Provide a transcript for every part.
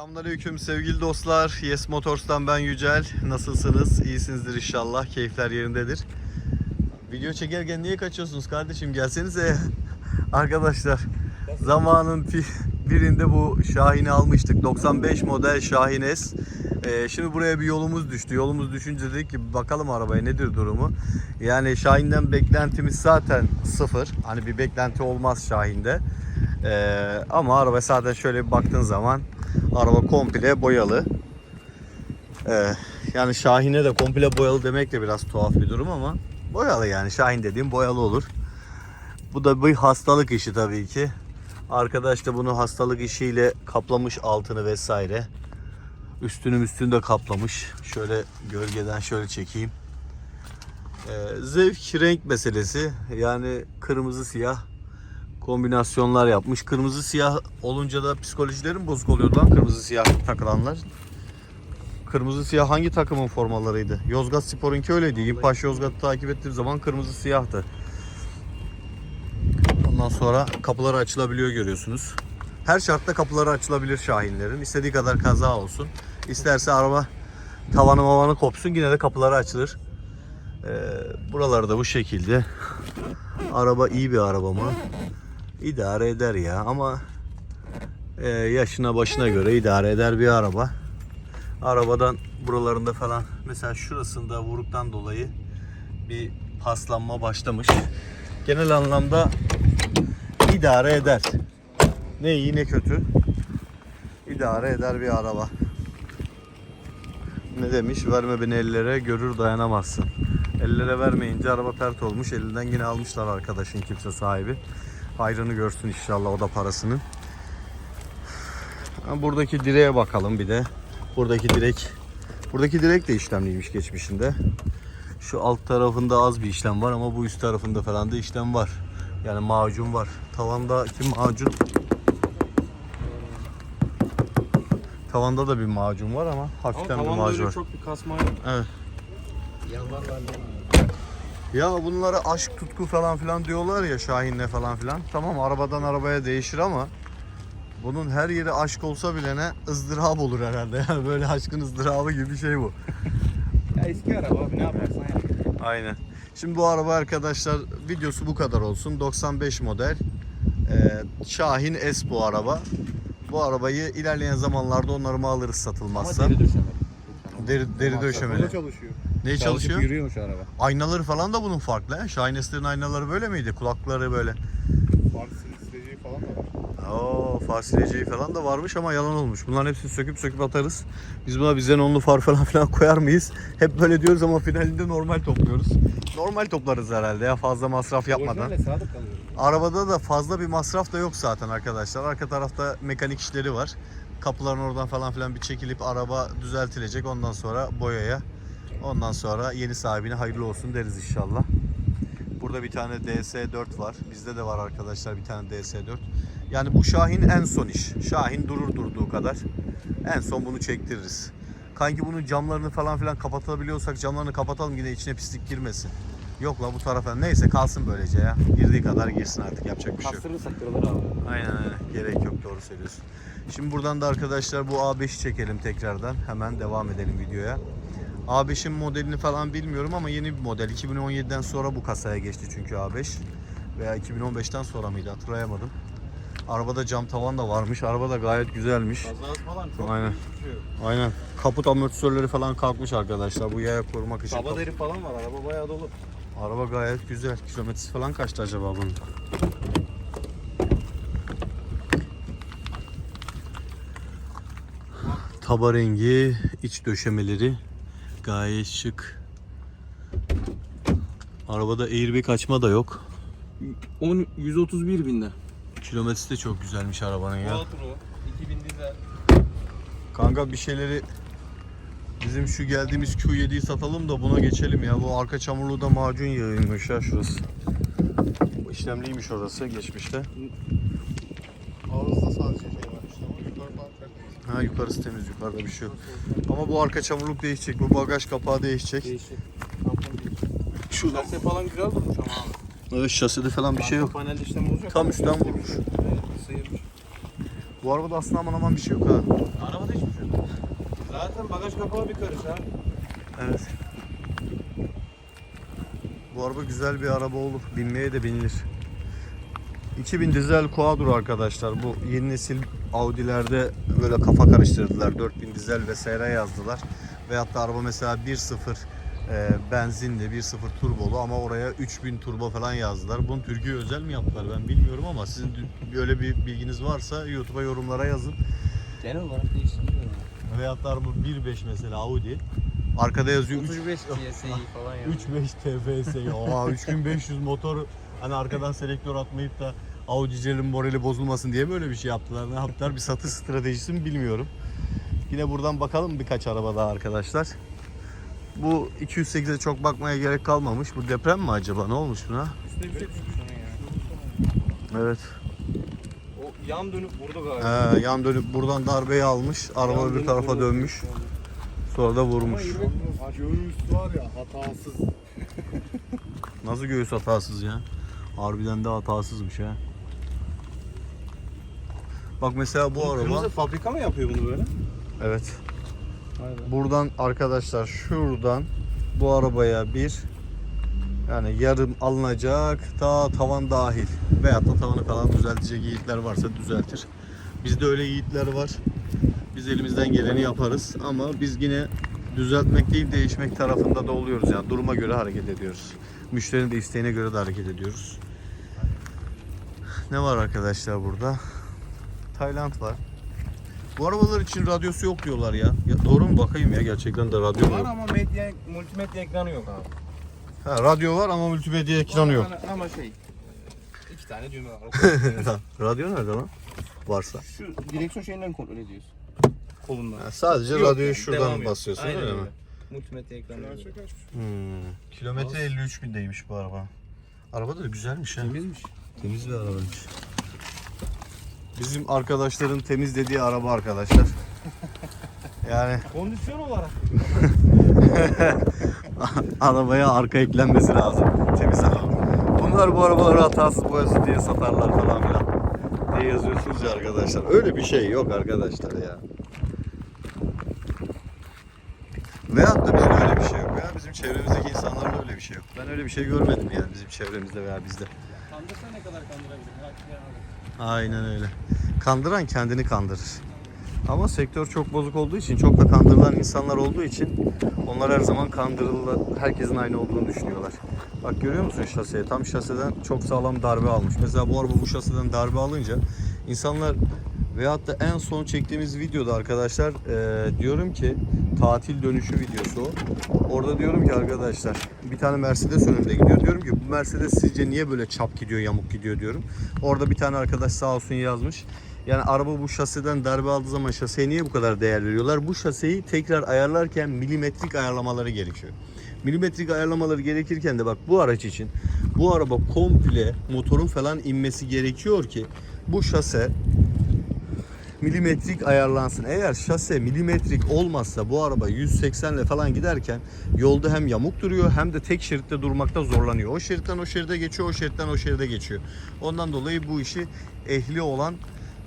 Selamünaleyküm sevgili dostlar. Yes Motors'tan ben Yücel. Nasılsınız? İyisinizdir inşallah. Keyifler yerindedir. Video çekerken niye kaçıyorsunuz kardeşim? Gelsenize. Arkadaşlar zamanın birinde bu Şahin'i almıştık. 95 model Şahin S. Ee, şimdi buraya bir yolumuz düştü. Yolumuz düşünce dedik ki bakalım arabaya nedir durumu. Yani Şahin'den beklentimiz zaten sıfır. Hani bir beklenti olmaz Şahin'de. Ee, ama araba zaten şöyle bir baktığın zaman araba komple boyalı. Ee, yani Şahin'e de komple boyalı demek de biraz tuhaf bir durum ama boyalı yani Şahin dediğim boyalı olur. Bu da bir hastalık işi tabii ki. Arkadaş da bunu hastalık işiyle kaplamış altını vesaire. Üstünü üstünü de kaplamış. Şöyle gölgeden şöyle çekeyim. Ee, zevk renk meselesi. Yani kırmızı siyah kombinasyonlar yapmış. Kırmızı siyah olunca da psikolojilerin bozuk oluyordu lan kırmızı siyah takılanlar. Kırmızı siyah hangi takımın formalarıydı? Yozgat Spor'unki öyleydi. İmpaş Yozgat'ı takip ettiğim zaman kırmızı siyahtı. Ondan sonra kapıları açılabiliyor görüyorsunuz. Her şartta kapıları açılabilir Şahinlerin. İstediği kadar kaza olsun. İsterse araba tavanı mavanı kopsun yine de kapıları açılır. Ee, buraları da bu şekilde. Araba iyi bir araba mı? İdare eder ya ama e, yaşına başına göre idare eder bir araba. Arabadan buralarında falan mesela şurasında vuruktan dolayı bir paslanma başlamış. Genel anlamda idare eder. Ne iyi ne kötü. İdare eder bir araba. Ne demiş? Verme beni ellere görür dayanamazsın. Ellere vermeyince araba pert olmuş. Elinden yine almışlar arkadaşın kimse sahibi. Hayrını görsün inşallah o da parasını. Buradaki direğe bakalım bir de. Buradaki direk Buradaki direk de işlemliymiş geçmişinde. Şu alt tarafında az bir işlem var ama bu üst tarafında falan da işlem var. Yani macun var. Tavandaki macun Tavanda da bir macun var ama Ama hafiften bir tavanda macun var. çok bir kasma yok. Evet. Yanlar bende. Ya bunlara aşk tutku falan filan diyorlar ya Şahin'le falan filan. Tamam arabadan arabaya değişir ama bunun her yeri aşk olsa bile ne ızdırap olur herhalde. Yani böyle aşkın ızdırabı gibi bir şey bu. Ya eski araba abi ne yaparsan yap. Aynen. Şimdi bu araba arkadaşlar videosu bu kadar olsun. 95 model. Ee, Şahin S bu araba. Bu arabayı ilerleyen zamanlarda onarıma alırız satılmazsa. Ama deri döşemeli. Deri, deri döşemeli. Çalışıyor. Ne Çalışıp çalışıyor? yürüyormuş araba. Aynaları falan da bunun farklı. he? S'lerin aynaları böyle miydi? Kulakları böyle. Sileceği falan da var. Oo, far sileceği falan da varmış ama yalan olmuş. Bunların hepsini söküp söküp atarız. Biz buna bizden onlu far falan filan koyar mıyız? Hep böyle diyoruz ama finalinde normal topluyoruz. Normal toplarız herhalde ya fazla masraf yapmadan. Arabada da fazla bir masraf da yok zaten arkadaşlar. Arka tarafta mekanik işleri var. Kapıların oradan falan filan bir çekilip araba düzeltilecek. Ondan sonra boyaya. Ondan sonra yeni sahibine hayırlı olsun deriz inşallah. Burada bir tane DS4 var. Bizde de var arkadaşlar bir tane DS4. Yani bu Şahin en son iş. Şahin durur durduğu kadar. En son bunu çektiririz. Kanki bunun camlarını falan filan kapatabiliyorsak camlarını kapatalım yine içine pislik girmesin. Yok la bu tarafa neyse kalsın böylece ya. Girdiği kadar girsin artık yapacak bir şey yok. Kastırırsak kırılır abi. Aynen aynen gerek yok doğru söylüyorsun. Şimdi buradan da arkadaşlar bu A5'i çekelim tekrardan. Hemen devam edelim videoya. A5'in modelini falan bilmiyorum ama yeni bir model. 2017'den sonra bu kasaya geçti çünkü A5. Veya 2015'ten sonra mıydı hatırlayamadım. Arabada cam tavan da varmış. Araba da gayet güzelmiş. Kazası falan çok Aynen. Aynen. Kaput amortisörleri falan kalkmış arkadaşlar. Bu yaya korumak için. Kaba deri falan var. Araba bayağı dolu. Araba gayet güzel. Kilometresi falan kaçtı acaba bunun? Taba rengi, iç döşemeleri gayet şık. Arabada airbag açma da yok. 10 131 binde. Kilometresi de çok güzelmiş arabanın ya. Quattro 2000 dizel. Kanka bir şeyleri bizim şu geldiğimiz Q7'yi satalım da buna geçelim ya. Bu arka çamurluğu da macun yağıymış ya şurası. Bu işlemliymiş orası geçmişte. Ağızda sadece şey var işte ama yukarı falan tertemiz. Ha yukarısı temiz yukarıda bir şey yok. Ama bu arka çamurluk değişecek. Bu bagaj kapağı değişecek. Değişik. Tampon değişik. Şurada. Şase falan güzel durmuş ama abi. Evet şaside falan bir şey yok. Panel işlemi olacak. Tam üstten vurmuş. Evet, sıyırmış. Bu arabada aslında aman aman bir şey yok ha. Arabada hiç Zaten bagaj kapağı bir karış ha. Evet. Bu araba güzel bir araba olur. Binmeye de binilir. 2000 dizel Quattro arkadaşlar. Bu yeni nesil Audi'lerde böyle kafa karıştırdılar. 4000 dizel vesaire yazdılar. Veyahut da araba mesela 1.0 e, benzinli, 1.0 turbolu ama oraya 3000 turbo falan yazdılar. Bunu Türkiye özel mi yaptılar ben bilmiyorum ama sizin böyle bir bilginiz varsa YouTube'a yorumlara yazın. Genel olarak değiştiriyor. Veyahut da araba 1.5 mesela Audi. Arkada yazıyor 3 35 TSI falan yani. 3.5 TFS. Oha 3500 motor hani arkadan selektör atmayıp da Audi'cilerin morali bozulmasın diye böyle bir şey yaptılar. Ne yaptılar? Bir satış stratejisi mi bilmiyorum. Yine buradan bakalım birkaç araba daha arkadaşlar. Bu 208'e çok bakmaya gerek kalmamış. Bu deprem mi acaba? Ne olmuş buna? Bir. Evet. O yan dönüp vurdu galiba. Ee, yan dönüp buradan darbeyi almış. Araba Yan dönüp tarafa dönmüş. Sonra da vurmuş. Göğüs var ya hatasız. Nasıl göğüs hatasız ya? Harbiden de hatasızmış ha. Bak mesela bu araba. Kırmızı fabrika mı yapıyor bunu böyle? Evet. Aynen. Buradan arkadaşlar şuradan bu arabaya bir yani yarım alınacak ta tavan dahil veyahut da tavanı falan düzeltecek yiğitler varsa düzeltir. Bizde öyle yiğitler var. Biz elimizden geleni yaparız ama biz yine düzeltmek değil değişmek tarafında da oluyoruz yani duruma göre hareket ediyoruz. Müşterinin de isteğine göre de hareket ediyoruz. Ne var arkadaşlar burada? Tayland var. Bu arabalar için radyosu yok diyorlar ya. ya doğru mu bakayım ya gerçekten de radyo mu Var yok? ama medya, multimedya ekranı yok abi. Ha, radyo var ama multimedya ekranı yok. Ama, ama şey, iki tane düğme var. O radyo nerede lan? Varsa. Şu direksiyon şeyinden kontrol ediyorsun. Kolundan. Ha, sadece Yok radyoyu yani, şuradan yok. basıyorsun Aynen öyle mi? Multimedya ekranı. yok. Hmm. Kilometre 53 bindeymiş bu araba. Araba da güzelmiş ha. Temizmiş. Temiz bir arabaymış. Bizim arkadaşların temiz dediği araba arkadaşlar. Yani Kondisyon olarak. arabaya arka eklenmesi lazım. Temiz araba. Bunlar bu arabaları hatasız boyası diye satarlar falan filan. Diye yazıyorsunuz ya arkadaşlar. Öyle bir şey yok arkadaşlar ya. Veyahut da bizde öyle bir şey yok. Veya bizim çevremizdeki insanlarda öyle bir şey yok. Ben öyle bir şey görmedim yani bizim çevremizde veya bizde. Kandırsa ne kadar kandırabilir? Aynen öyle. Kandıran kendini kandırır. Ama sektör çok bozuk olduğu için, çok da kandırılan insanlar olduğu için onlar her zaman kandırılan, herkesin aynı olduğunu düşünüyorlar. Bak görüyor musun şaseye? Tam şaseden çok sağlam darbe almış. Mesela bu araba bu şaseden darbe alınca insanlar veyahut da en son çektiğimiz videoda arkadaşlar eee, diyorum ki tatil dönüşü videosu o. Orada diyorum ki arkadaşlar bir tane Mercedes önümde gidiyor. Diyorum ki bu Mercedes sizce niye böyle çap gidiyor, yamuk gidiyor diyorum. Orada bir tane arkadaş sağ olsun yazmış. Yani araba bu şaseden darbe aldığı zaman şaseye niye bu kadar değer veriyorlar? Bu şaseyi tekrar ayarlarken milimetrik ayarlamaları gerekiyor. Milimetrik ayarlamaları gerekirken de bak bu araç için bu araba komple motorun falan inmesi gerekiyor ki bu şase milimetrik ayarlansın. Eğer şase milimetrik olmazsa bu araba 180 ile falan giderken yolda hem yamuk duruyor hem de tek şeritte durmakta zorlanıyor. O şeritten o şeride geçiyor, o şeritten o şeride geçiyor. Ondan dolayı bu işi ehli olan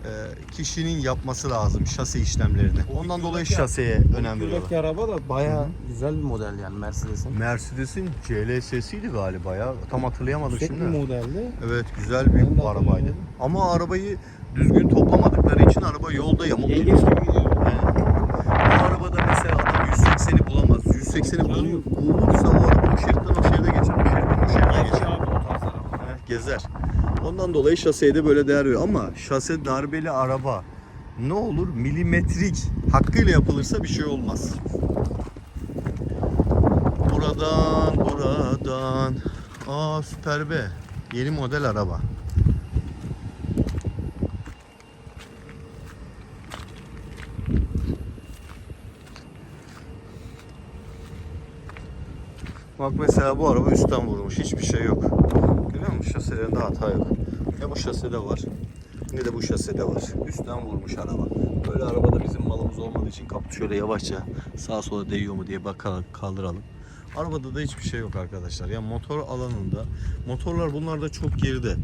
e, kişinin yapması lazım şase işlemlerini. Ondan dolayı şaseye önem veriyorlar. Buradaki araba da bayağı güzel bir model yani Mercedes'in. Mercedes'in CLS'siydi galiba ya. Tam hatırlayamadım Yüksek şimdi. bir modeldi. Evet güzel Ben bir arabaydı. Ama arabayı düzgün toplamadıkları için araba yolda yamuk Yengeç gibi gidiyor. Yani bu arabada mesela adam 180'i bulamaz. 180'i bulur, bulursa o araba o şeritten o şeride geçer, o şeritten o şeride geçer. abi. Heh, Gezer. Ondan dolayı şaseye de böyle değer veriyor. Ama şase darbeli araba ne olur milimetrik hakkıyla yapılırsa bir şey olmaz. Buradan buradan. Aa süper be. Yeni model araba. Bak mesela bu araba üstten vurmuş. Hiçbir şey yok. Görüyor musun? Şaselerinde hata yok. Ne bu şasede var ne de bu şasede var. Üstten vurmuş araba. Böyle arabada bizim malımız olmadığı için kaput şöyle yavaşça sağa sola değiyor mu diye bakarak kaldıralım. Arabada da hiçbir şey yok arkadaşlar. Ya motor alanında motorlar bunlarda çok geride.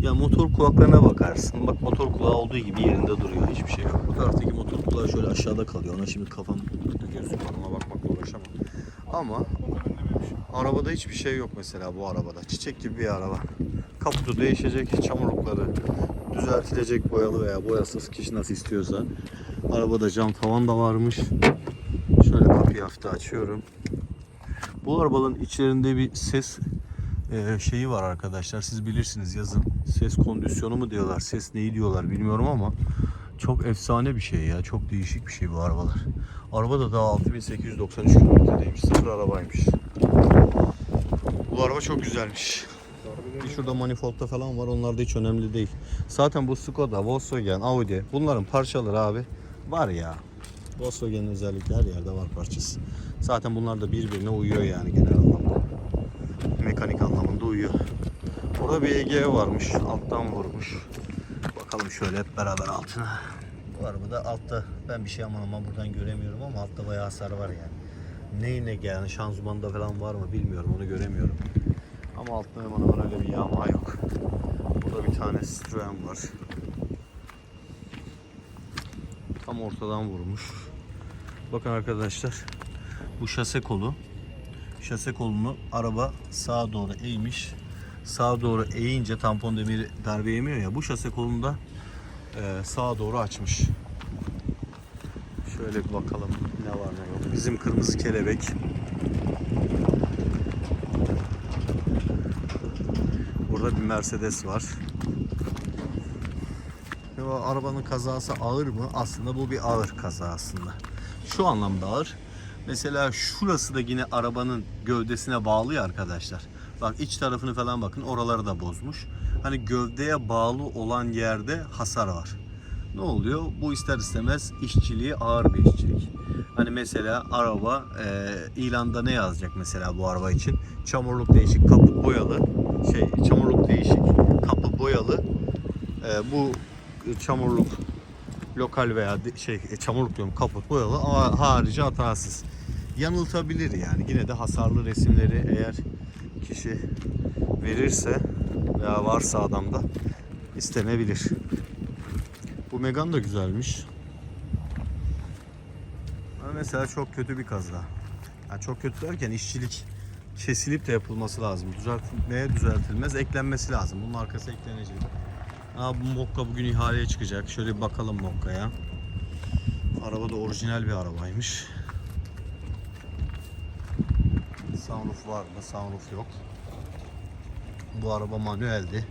Ya motor kulaklarına bakarsın. Bak motor kulağı olduğu gibi yerinde duruyor. Hiçbir şey yok. Bu taraftaki motor kulağı şöyle aşağıda kalıyor. Ona şimdi kafam gözüm ona bakmakla uğraşamam. Ama arabada hiçbir şey yok mesela bu arabada. Çiçek gibi bir araba. Kaputu değişecek, çamurlukları düzeltilecek boyalı veya boyasız kişi nasıl istiyorsa. Arabada cam tavan da varmış. Şöyle kapıyı hafif açıyorum. Bu arabanın içlerinde bir ses e, şeyi var arkadaşlar. Siz bilirsiniz yazın. Ses kondisyonu mu diyorlar, ses neyi diyorlar bilmiyorum ama çok efsane bir şey ya. Çok değişik bir şey bu arabalar. Araba da daha 6893 kilometredeymiş. Sıfır arabaymış. Bu araba çok güzelmiş. Şurada manifoldta falan var. Onlar da hiç önemli değil. Zaten bu Skoda, Volkswagen, Audi bunların parçaları abi var ya. Volkswagen'in özellikle her yerde var parçası. Zaten bunlar da birbirine uyuyor yani genel anlamda. Mekanik anlamında uyuyor. Burada bir EGE varmış. Alttan vurmuş. Bakalım şöyle hep beraber altına. Bu arabada altta ben bir şey aman aman buradan göremiyorum ama altta bayağı hasar var yani. Neyine yani şanzımanda falan var mı bilmiyorum onu göremiyorum. Ama hemen hemen öyle bir yağma yok. Burada bir tane Citroen var. Tam ortadan vurmuş. Bakın arkadaşlar bu şase kolu. Şase kolunu araba sağa doğru eğmiş. Sağa doğru eğince tampon demiri darbe yemiyor ya. Bu şase kolunda e, sağa doğru açmış. Şöyle bir bakalım ne var ne yok. Bizim kırmızı kelebek. Burada bir Mercedes var. O arabanın kazası ağır mı? Aslında bu bir ağır kaza aslında. Şu anlamda ağır. Mesela şurası da yine arabanın gövdesine bağlı ya arkadaşlar. Bak iç tarafını falan bakın oraları da bozmuş. Hani gövdeye bağlı olan yerde hasar var. Ne oluyor? Bu ister istemez işçiliği ağır bir işçilik. Hani mesela araba e, ilanda ne yazacak mesela bu araba için? Çamurluk değişik, kaput boyalı. Şey, çamurluk değişik, kapı boyalı. E, bu çamurluk lokal veya şey e, çamurluk diyorum kaput boyalı ama harici hatasız. Yanıltabilir yani. Yine de hasarlı resimleri eğer kişi verirse veya varsa adamda istenebilir. Bu Megan da güzelmiş. Ama mesela çok kötü bir kaza. Yani çok kötü derken işçilik kesilip de yapılması lazım. Düzeltmeye düzeltilmez, eklenmesi lazım. Bunun arkası eklenecek. Aa, bu Mokka bugün ihaleye çıkacak. Şöyle bir bakalım Mokka'ya. Araba da orijinal bir arabaymış. Sunroof var mı? Sunroof yok. Bu araba manueldi.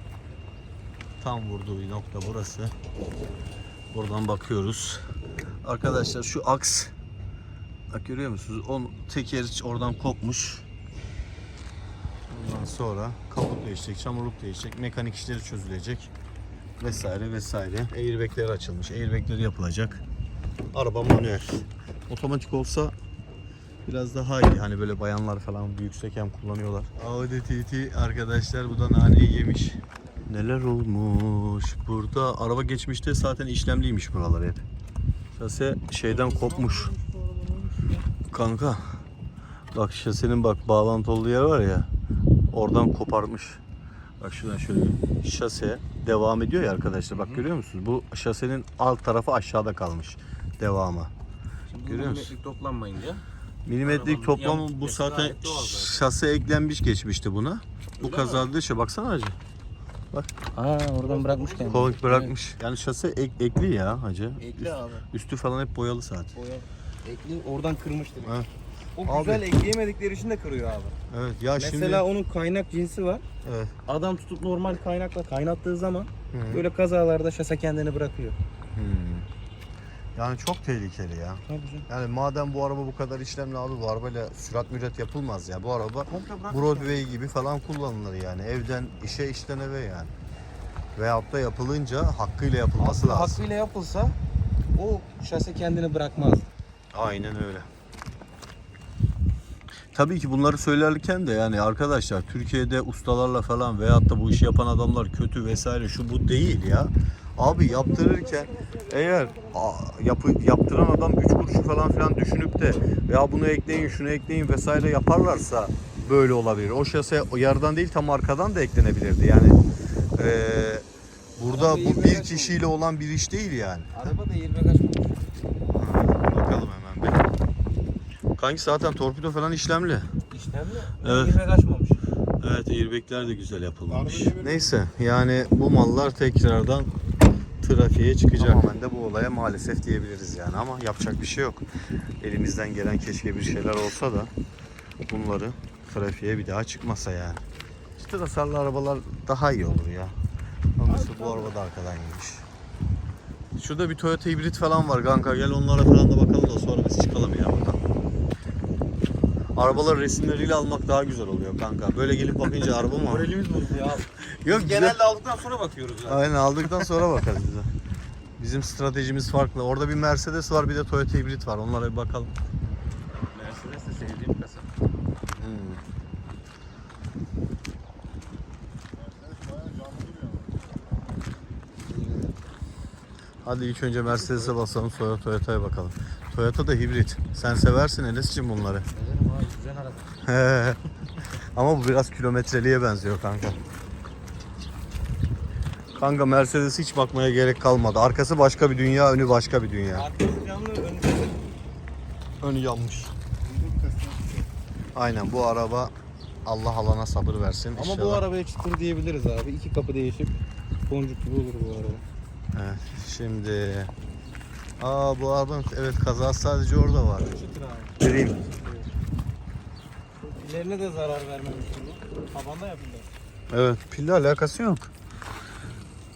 Tam vurduğu nokta burası. Buradan bakıyoruz. Arkadaşlar şu aks Bak görüyor musunuz? On teker oradan kopmuş. Ondan sonra kaput değişecek, çamurluk değişecek, mekanik işleri çözülecek vesaire vesaire. Airbag'leri açılmış, airbag'leri yapılacak. Araba manuel. Otomatik olsa biraz daha iyi. Hani böyle bayanlar falan büyük sekem kullanıyorlar. Audi TT arkadaşlar bu da naneyi yemiş. Neler olmuş burada? Araba geçmişte zaten işlemliymiş buralar hep. Şase şeyden kopmuş. Kanka bak şasenin bak bağlantı olduğu yer var ya oradan koparmış. Bak şuradan şöyle şase devam ediyor ya arkadaşlar bak görüyor musunuz? Bu şasenin alt tarafı aşağıda kalmış devamı. Şimdi Görüyor bu musun? milimetrik toplanmayınca. Toplamı yamuk bu zaten şase eklenmiş geçmişti buna. Bu Öyle kazada işte baksana hacı. Aa oradan bırakmış kendini. Kol bırakmış. Yani şase ek- ekli ya hacı. Ekli abi. Üstü falan hep boyalı zaten. Boya. Ekli oradan kırmış direkt. Ha. O Abi. güzel ekleyemedikleri için de kırıyor abi. Evet ya Mesela şimdi onun kaynak cinsi var. evet. Adam tutup normal kaynakla kaynattığı zaman Hı. böyle kazalarda şase kendini bırakıyor. Hmm. Yani çok tehlikeli ya. Tabii canım. Yani madem bu araba bu kadar işlemli abi bu arabayla sürat müret yapılmaz ya. Bu araba. Broadway gibi falan kullanılır yani. Evden işe işten eve yani. Veyahut da yapılınca hakkıyla yapılması lazım. Hakkıyla yapılsa o şase kendini bırakmaz. Aynen öyle. Tabii ki bunları söylerken de yani arkadaşlar Türkiye'de ustalarla falan veyahut da bu işi yapan adamlar kötü vesaire şu bu değil ya. Abi yaptırırken eğer a, yapı, yaptıran adam 3 kuruşu falan filan düşünüp de ya bunu ekleyin şunu ekleyin vesaire yaparlarsa böyle olabilir. O şase o yarıdan değil tam arkadan da eklenebilirdi. Yani eee, burada bu bir kişiyle olan bir iş değil yani. Araba da 20 kaç Bakalım hemen bir. Kanki zaten torpido falan işlemli. İşlemli. Evet. 20 kaçmamış. Evet airbagler de güzel yapılmamış. Neyse yani bu mallar tekrardan trafiğe çıkacak. Tamamen de bu olaya maalesef diyebiliriz yani ama yapacak bir şey yok. Elimizden gelen keşke bir şeyler olsa da bunları trafiğe bir daha çıkmasa yani. İşte hasarlı arabalar daha iyi olur ya. Ama mesela bu araba da arkadan yemiş. Şurada bir Toyota hibrit falan var kanka gel onlara falan da bakalım da sonra biz çıkalım ya buradan. Arabalar resimleriyle almak daha güzel oluyor kanka. Böyle gelip bakınca araba mı? Moralimiz bozdu ya. Yok Biz genelde aldıktan sonra bakıyoruz yani. Aynen aldıktan sonra bakarız bize. Bizim stratejimiz farklı. Orada bir Mercedes var bir de Toyota hibrit var. Onlara bir bakalım. Mercedes de sevdiğim kasa. Hmm. Hadi ilk önce Mercedes'e basalım sonra Toyota'ya bakalım. Toyota da hibrit. Sen seversin Enes'cim bunları. Güzelim Ama bu biraz kilometreliğe benziyor kanka. Kanka Mercedes hiç bakmaya gerek kalmadı. Arkası başka bir dünya, önü başka bir dünya. Arkası canlı önünde. Önü yanmış. Aynen bu araba Allah alana sabır versin. Ama bu inşallah. arabaya çıtır diyebiliriz abi. İki kapı değişip boncuk gibi olur bu araba. Evet, şimdi Aa bu arabanın evet kaza sadece orada var. Çıtır abi. Vereyim. İlerine de zarar vermemiş bunu. Tabanda yapıldı. Evet pille alakası yok.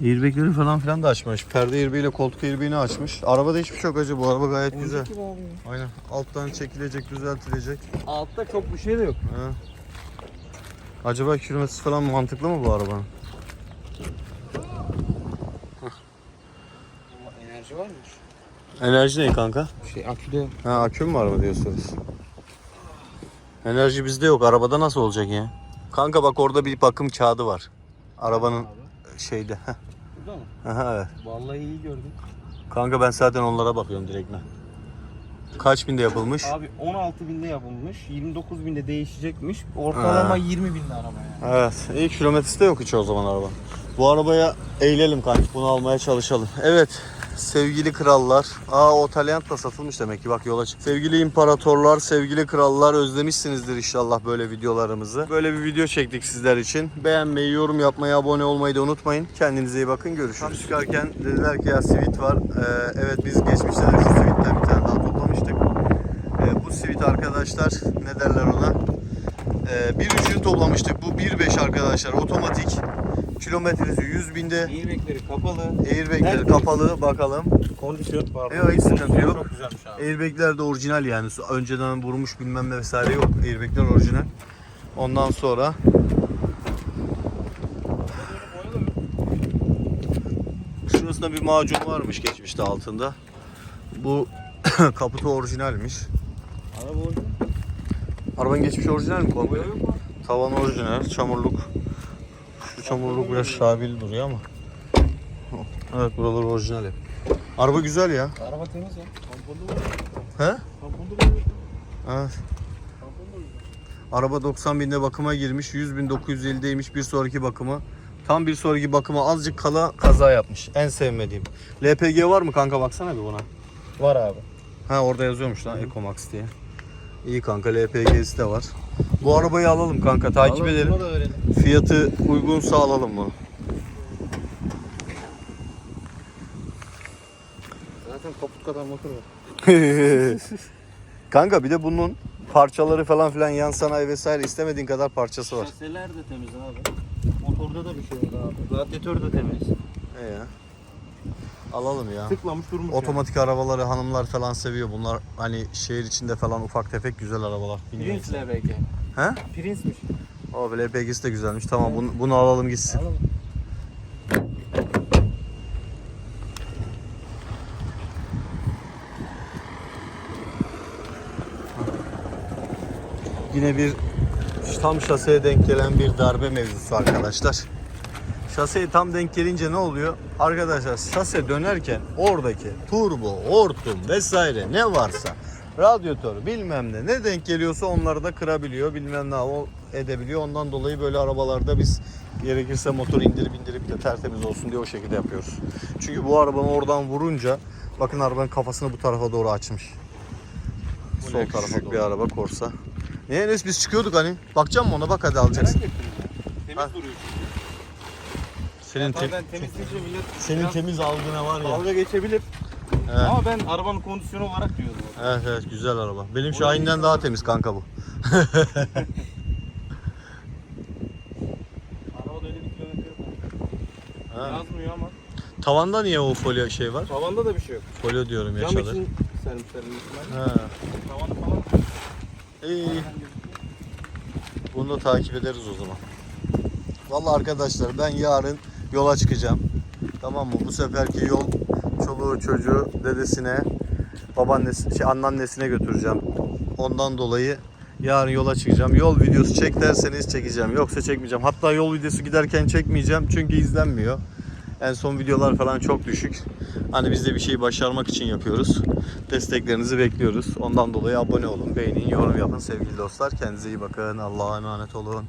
Airbag'leri falan filan da açmış. Perde airbag'iyle koltuk airbag'ini açmış. Arabada hiçbir şey yok acı. Bu araba gayet güzel. Boncuk gibi abi. Aynen. Alttan çekilecek, düzeltilecek. Altta çok bir şey de yok. Ha. Acaba kilometresi falan mantıklı mı bu arabanın? Enerji var mı? Enerji ne kanka? Şey aküde Ha akü mü var mı diyorsunuz? Enerji bizde yok. Arabada nasıl olacak ya? Kanka bak orada bir bakım kağıdı var. Arabanın şeyde. Burada mı? Aha, evet. Vallahi iyi gördüm. Kanka ben zaten onlara bakıyorum direkt ben. Kaç binde yapılmış? Abi 16 binde yapılmış. 29 binde değişecekmiş. Ortalama Ha. 20 binde araba yani. Evet. İyi kilometresi de yok hiç o zaman araba. Bu arabaya eğilelim kanka. Bunu almaya çalışalım. Evet. Sevgili krallar. Aa o Talyant da satılmış demek ki bak yola çık. Sevgili imparatorlar, sevgili krallar özlemişsinizdir inşallah böyle videolarımızı. Böyle bir video çektik sizler için. Beğenmeyi, yorum yapmayı, abone olmayı da unutmayın. Kendinize iyi bakın. Görüşürüz. Tam çıkarken dediler ki ya sivit var. Ee, evet biz geçmişte de şu sivitten bir tane daha toplamıştık. Ee, bu sivit arkadaşlar ne derler ona? Ee, bir üçünü toplamıştık. Bu 1.5 arkadaşlar otomatik. Kilometresi 100 binde. Airbag'leri kapalı. Airbag'leri kapalı bakalım. Kondisyon pardon. Yok, hiç sıkıntı yok. Çok güzelmiş abi. Airbag'ler de orijinal yani. Önceden vurmuş bilmem ne vesaire yok. Airbag'ler orijinal. Ondan sonra Şurasında bir macun varmış geçmişte altında. Bu kaputu orijinalmiş. Araba orijinal. Arabanın geçmişi orijinal mi komple? Tavan orijinal, çamurluk. Çamurluk biraz şabil duruyor ama. Evet buralar orijinal hep. Araba güzel ya. Araba temiz ya. Tamponu var. He? Tamponu var. Evet. Araba 90 binde bakıma girmiş. 100 bin 950'deymiş bir sonraki bakımı. Tam bir sonraki bakıma azıcık kala kaza yapmış. En sevmediğim. LPG var mı kanka baksana bir buna. Var abi. Ha orada yazıyormuş lan Ecomax diye. İyi kanka LPG'si de var. Bu arabayı alalım kanka takip Alalım, edelim. Fiyatı uygunsa alalım bunu. Zaten kaput kadar motor var. kanka bir de bunun parçaları falan filan yan sanayi vesaire istemediğin kadar parçası var. Şaseler de temiz abi. Motorda da bir şey yok abi. Radyatör de temiz. E ya. Alalım ya. Tıklamış durmuş Otomatik arabaları hanımlar falan seviyor. Bunlar hani şehir içinde falan ufak tefek güzel arabalar. Bilmiyorum. Prince LBG. He? Prince'miş. O LPG'si de güzelmiş. Tamam bunu, bunu alalım gitsin. Alalım. Yine bir tam şaseye denk gelen bir darbe mevzusu arkadaşlar. Şaseye tam denk gelince ne oluyor? Arkadaşlar şase dönerken oradaki turbo, hortum vesaire ne varsa radyatör bilmem ne ne denk geliyorsa onları da kırabiliyor bilmem ne o edebiliyor. Ondan dolayı böyle arabalarda biz gerekirse motoru indirip indirip de tertemiz olsun diye o şekilde yapıyoruz. Çünkü bu arabanın oradan vurunca bakın arabanın kafasını bu tarafa doğru açmış. Bu Sol tarafa doğru. bir araba Corsa. Ne Enes biz çıkıyorduk hani. Bakacağım mı ona bak hadi alacaksın. Merak ettim ya. Temiz duruyor Senin te- ben temizleyince millet senin biraz temiz algına var ya. dalga geçebilir. Evet. Ama ben arabanın kondisyonu olarak diyorum. Evet evet güzel araba. Benim Şahin'den daha temiz kanka bu. Arabada öyle bir kilometre. Ha. Yazmıyor ama. Tavanda niye o folyo şey var? Tavanda da bir şey yok. Folyo diyorum ya Cam için sermişler büyük ihtimalle. Ha. Tavanı falan. İyi. Bunu da takip ederiz o zaman. Vallahi arkadaşlar ben yarın yola çıkacağım. Tamam mı? Bu seferki yol çoluğu çocuğu dedesine babaannesi, şey, anneannesine götüreceğim. Ondan dolayı yarın yola çıkacağım. Yol videosu çek derseniz çekeceğim. Yoksa çekmeyeceğim. Hatta yol videosu giderken çekmeyeceğim. Çünkü izlenmiyor. En son videolar falan çok düşük. Hani biz de bir şeyi başarmak için yapıyoruz. Desteklerinizi bekliyoruz. Ondan dolayı abone olun, beğenin, yorum yapın sevgili dostlar. Kendinize iyi bakın. Allah'a emanet olun.